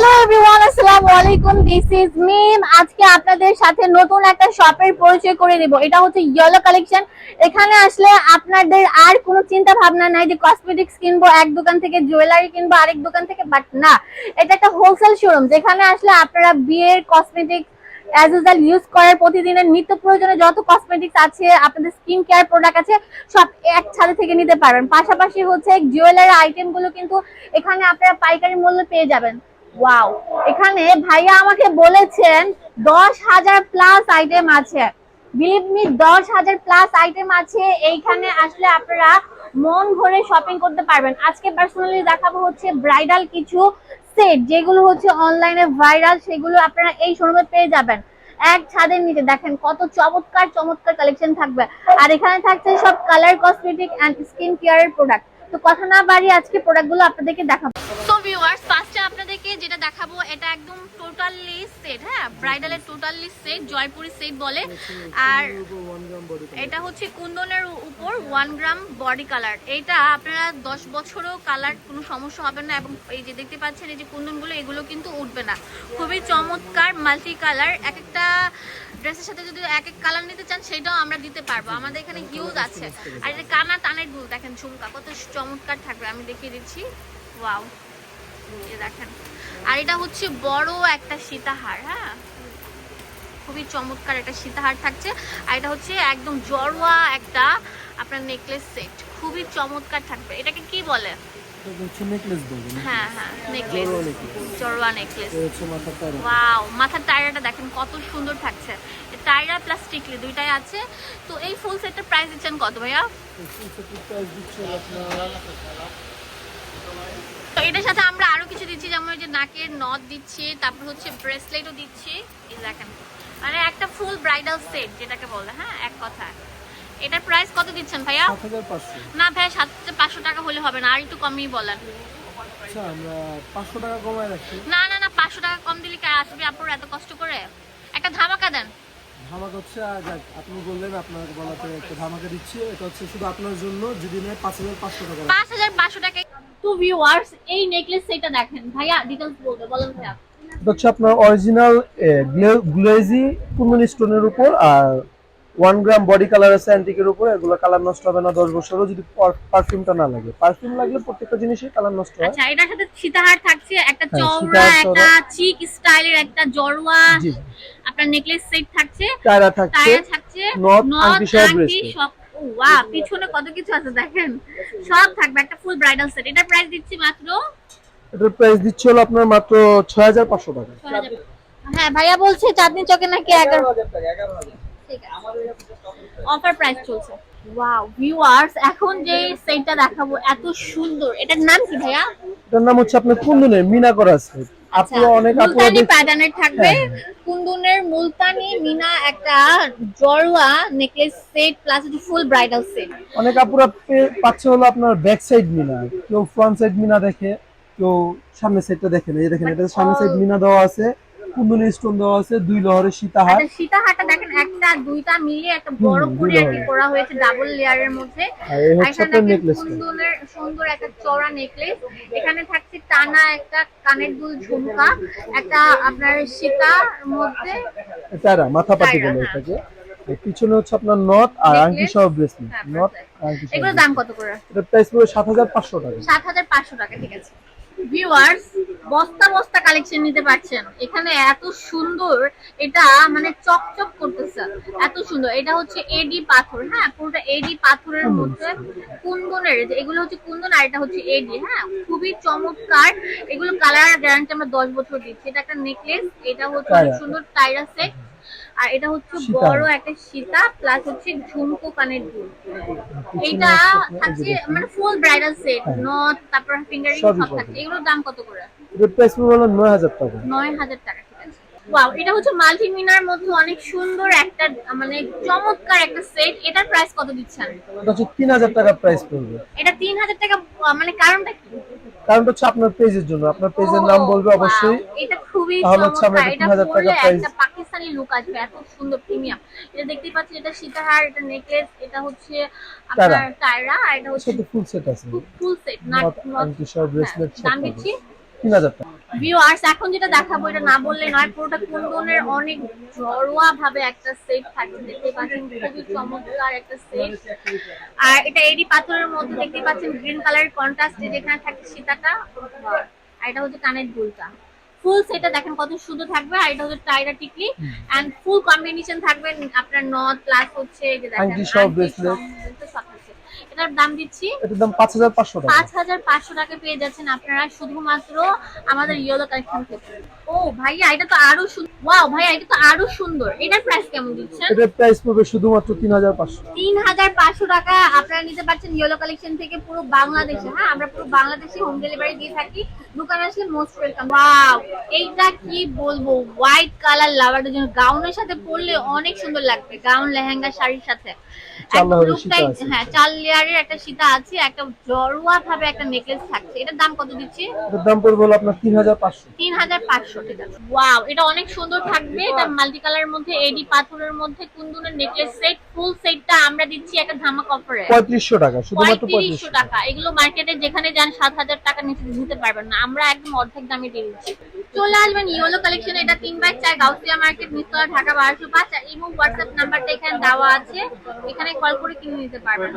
Hello everyone আসসালামু আলাইকুম this is মিম আজকে আপনাদের সাথে নতুন একটা শপের পরিচয় করে দেব। এটা হচ্ছে ইয়েলো কালেকশন এখানে আসলে আপনাদের আর কোনো চিন্তা ভাবনা নাই যে কসমেটিক্স কিনবো, এক দোকান থেকে জুয়েলারি কিনবো, আরেক দোকান থেকে বাট না। এটা একটা হোলসেল শোরুম যেখানে আসলে আপনারা বিয়ের কসমেটিক্স অ্যাজ ইউজ করার প্রতিদিনের নিত্য প্রয়োজনে যত কসমেটিক্স আছে, আপনাদের স্কিন কেয়ার প্রোডাক্ট আছে, সব এক ছাদে থেকে নিতে পারবেন। পাশাপাশি হচ্ছে জুয়েলারি আইটেমগুলো কিন্তু এখানে আপনারা পাইকারি মূল্যে পেয়ে যাবেন। ওয়াও এখানে ভাইয়া আমাকে বলেছেন দশ হাজার প্লাস আইটেম আছে। আপনারা ব্রাইডাল কিছু সেট যেগুলো হচ্ছে অনলাইনে ভাইরাল সেগুলো আপনারা এই শোরুমে পেয়ে যাবেন। এক ছাদের নিচে, দেখেন কত চমৎকার চমৎকার কালেকশন থাকবে। আর এখানে থাকছে সব কালার কসমেটিক এন্ড স্কিন কেয়ারের প্রোডাক্ট তো কথা না বাড়িয়ে আজকে প্রোডাক্টগুলো আপনাদেরকে দেখাবো ফার্স্টে আপনাদেরকে যেটা দেখাবো এটা একদম টোটালি সেট হ্যাঁ ব্রাইডালের টোটালি সেট জয়পুরি সেট বলে। আর এটা হচ্ছে কুন্দনের উপর ওয়ান গ্রাম বডি কালার এটা আপনারা দশ বছরও কালার কোনো সমস্যা হবে না এবং এই যে দেখতে পাচ্ছেন, এই যে কুন্দনগুলো, এগুলো কিন্তু উঠবে না। খুবই চমৎকার মাল্টি কালার এক একটা ড্রেসের সাথে যদি এক এক কালার নিতে চান, সেটাও আমরা দিতে পারব। আমাদের এখানে হিউজ আছে। আর এটা কানা টানের দুল। দেখেন ঝুমকা, কত চমৎকার থাকবে। আমি দেখিয়ে দিচ্ছি। ওয়াও দেখেন। আর এটা হচ্ছে বড় একটা সীতাহার হ্যাঁ? খুবই চমৎকার একটা সীতাহার থাকছে। আর এটা হচ্ছে একদম জড়োয়া একটা আপনার নেকলেস সেট খুবই চমৎকার থাকবে। এটাকে কি বলে? হ্যাঁ হ্যাঁ নেকলেস জড়োয়া নেকলেস মাথার তার। ওয়াও মাথার টায়রাটা দেখেন কত সুন্দর থাকছে। টায়রা প্লাস টিকলি দুইটাই আছে। তো এই ফুল সেটটার প্রাইস দিচ্ছেন কত ভাইয়া? তো এটার সাথে আমরা আরও কিছু দিচ্ছি যেমন ওই যে নাকের নথ দিচ্ছি তারপর হচ্ছে ব্রেসলেটও দিচ্ছি। দেখেন। মানে একটা ফুল ব্রাইডাল সেট যেটাকে বলে হ্যাঁ এক কথা এটার প্রাইস কত দিচ্ছেন ভাইয়া? না ভাইয়া সাত পাঁচশো টাকা হলে হবে না আর একটু কমই বলেন। আচ্ছা আমরা পাঁচশো টাকা কমায় রাখছি না না না পাঁচশো টাকা কম দিলে কে আসবে আপনার এত কষ্ট করে? একটা ধামাকা দেন। ধামাকা হচ্ছে আপনি বললেন আপনার বলাতে একটা ধামাকা দিচ্ছি। এটা হচ্ছে শুধু আপনার জন্য যদি নেয় পাঁচ হাজার পাঁচশো টাকা। পাঁচ হাজার পাঁচশো টাকা টু ভিউয়ার্স এই নেকলেস সেটটা দেখেন। ভাইয়া ডিটেলস বলবে বলেন ভাইয়া। হচ্ছে আপনার অরিজিনাল গ্লেজি কুন্দন স্টোনের উপর আর ওয়ান গ্রাম বডি কালার আছে অ্যান্টিকের উপর। এগুলো কালার নষ্ট হবে না দশ বছরও যদি পারফিউমটা না লাগে। পারফিউম লাগলে প্রত্যেকটা জিনিসই কালার নষ্ট হয়। আচ্ছা এটার সাথে সীতাহার থাকছে একটা হ্যাঁ, চওড়া একটা চিক স্টাইলের একটা জড়োয়া। আপনার নেকলেস সেট থাকছে। টায়রা থাকছে। টায়ার থাকছে। নথ, আংটি সহ সব ওয়া পিছনে কত কিছু আছে দেখেন। সব থাকবে একটা ফুল ব্রাইডাল সেট এটার প্রাইস দিচ্ছি মাত্র এটার প্রাইস দিচ্ছে হলো আপনার মাত্র ছয় হাজার পাঁচশো টাকা। হ্যাঁ ভাইয়া বলছে চাঁদনি চকে নাকি এগারো অফার প্রাইস চলছে। ওয়াও ভিউয়ার্স এখন যে সেটটা দেখাবো এত সুন্দর। এটার নাম কি ভাইয়া? এটার নাম হচ্ছে আপনার কুন্দনের মিনা করা অনেক প্যাটার্নের থাকবে। হ্যাঁ, মুলতানি মিনা একটা জড়োয়া necklace set plus full bridal set অনেক আপুরা পে- পাচ্ছে হলো আপনার ব্যাক সাইড মিনা। কেউ ফ্রন্ট সাইড মিনা দেখে। কেউ সামনের সাইডটা দেখে না। এই দেখেন এটা সামনের সাইড মিনা দেওয়া আছে কুন্দনের স্টোন দেওয়া আছে দুই লহরের সীতাহার। আচ্ছা সীতাহারটা দেখেন একটা দুইটা মিলিয়ে একটা বড় করে দুই আর কি করা হয়েছে ডাবল লেয়ারের মধ্যে। আর এই হচ্ছে এখানে আপনার দেখেন সুন্দর একটা চওড়া নেকলেস এখানে থাকছে টানা একটা কানের দুল ঝুমকা একটা আপনার সীতার মধ্যে টায়রা মাথা পাতি টায়রা, বলে হ্যাঁ। এটাকে। পিছনে হচ্ছে আপনার নথ আর Necklace, আংটি সহ ব্রেসলেট হ্যাঁ, নথ আংটি সহ এগুলোর দাম কত করে? এটার প্রাইস হাজার পাঁচশো টাকা। সাত হাজার পাঁচশো টাকা ঠিক আছে। ভিউয়ার্স বস্তা বস্তা কালেকশন নিতে পারছেন। এখানে এত সুন্দর এটা মানে চকচক করতেছে। এত সুন্দর। এটা হচ্ছে এডি পাথর হ্যাঁ? পুরোটা এডি পাথরের মধ্যে কুন্দনের যে এগুলো হচ্ছে কুন্দন আর এটা হচ্ছে এডি হ্যাঁ? খুবই চমৎকার। এগুলো কালার গ্যারান্টি আমরা দশ বছর দিচ্ছি। এটা একটা নেকলেস এটা হচ্ছে সুন্দর টাইরা সেট আর এটা হচ্ছে বড় একটা সীতা প্লাস হচ্ছে ঝুমকো কানের দুল। যে থাকছে মানে ফুল ব্রাইডাল সেট। নথ তারপর ফিঙ্গারিং সবই সব। থাকছে। এগুলোর দাম কত করে? এটার প্রাইস হলো নয় হাজার টাকা। নয় হাজার টাকা ওয়াও এটা হচ্ছে মাল্টি মিনার মধ্যে অনেক সুন্দর একটা মানে চমৎকার একটা সেট এটার প্রাইস কত দিচ্ছেন? এটা হচ্ছে তিন হাজার টাকা প্রাইস পড়বে। এটা তিন হাজার টাকা মানে কারণটা কি? কারণ হচ্ছে আপনার পেজের জন্য। আপনার পেজের নাম বলবে অবশ্যই। এটা খুবই তাহলে হচ্ছে আমরা চমৎকার এটা এটা 3000 টাকা প্রাইস একটা পাকিস্তানি লুক আসবে এত সুন্দর প্রিমিয়াম এটা দেখতেই পাচ্ছেন এটা সীতাহার এটা নেকলেস এটা হচ্ছে আপনার টায়রা। আর এটা হচ্ছে ফুল সেট আছে। ফুল সেট আংটি সহ ব্রেসলেট দাম দিচ্ছি। ভিউয়ার্স এখন যেটা দেখাবো এটা না বললে নয় পুরোটা কুন্দনের অনেক জড়োয়া ভাবে একটা সেট থাকছে দেখতে পাচ্ছেন খুবই চমৎকার একটা সেট আর এটা এডি পাথরের মধ্যে দেখতে পাচ্ছেন গ্রিন কালারের কন্ট্রাস্টে যেখানে থাকে সীতাটা আর এটা হচ্ছে কানের দুলটা। ফুল সেটটা দেখেন কত সুন্দর থাকবে আর এটা হচ্ছে টাইরা টিকলি। এন্ড ফুল কম্বিনেশন থাকবে আপনার নথ প্লাস হচ্ছে এই যে দেখেন সব থাকছে। এটার দাম দিচ্ছি এটার দাম পাঁচ হাজার পাঁচশো টাকা। পাঁচ হাজার পাঁচশো টাকা পেয়ে যাচ্ছেন আপনারা শুধুমাত্র আমাদের ইয়েলো কালেকশন থেকে। ও ভাইয়া এটা তো আরও ওয়াও ভাইয়া এটা তো আরও সুন্দর। এটার প্রাইস কেমন দিচ্ছেন? এটার প্রাইস পড়বে শুধুমাত্র তিন হাজার পাঁচশো। তিন হাজার পাঁচশো টাকা আপনারা নিতে পারছেন ইয়েলো কালেকশন থেকে পুরো বাংলাদেশে। হ্যাঁ আমরা পুরো বাংলাদেশে হোম ডেলিভারি দিয়ে থাকি। দোকানে আসলে মোস্ট ওয়েলকাম ওয়াও এইটা কি বলব? হোয়াইট কালার লাভারদের জন্য। গাউনের সাথে পরলে অনেক সুন্দর লাগবে। গাউন লেহেঙ্গা শাড়ির সাথে। হ্যাঁ চার লেয়ারের একটা সীতা আছে একটা জড়োয়া ভাবে একটা নেকলেস থাকছে। এটার দাম কত দিচ্ছি? এটার দাম পড়বে হলো আপনার তিন হাজার পাঁচশো। তিন হাজার পাঁচশো ঠিক আছে। ওয়াও এটা অনেক সুন্দর থাকবে। এটা মাল্টি কালারের মধ্যে এডি পাথরের মধ্যে কুন্দনের নেকলেস সেট ফুল সেটটা আমরা দিচ্ছি একটা ধামাক অফারে পঁয়ত্রিশশো টাকা শুধুমাত্র পঁয়ত্রিশশো পঁয়ত্রিশশো। টাকা। এগুলো মার্কেটে যেখানে যান সাত হাজার টাকা নিচে দিতে পারবেন না। আমরা একদম অর্ধেক দামে দিয়ে দিচ্ছি। চলে আসবেন ইয়েলো কালেকশন এটা তিন বাই চার, গাউসিয়া মার্কেট মিস্তলা ঢাকা বারোশো পাঁচ, আর ইমো হোয়াটসঅ্যাপ নাম্বারটা এখানে দেওয়া আছে এখানে কল করে কিনে নিতে পারবেন।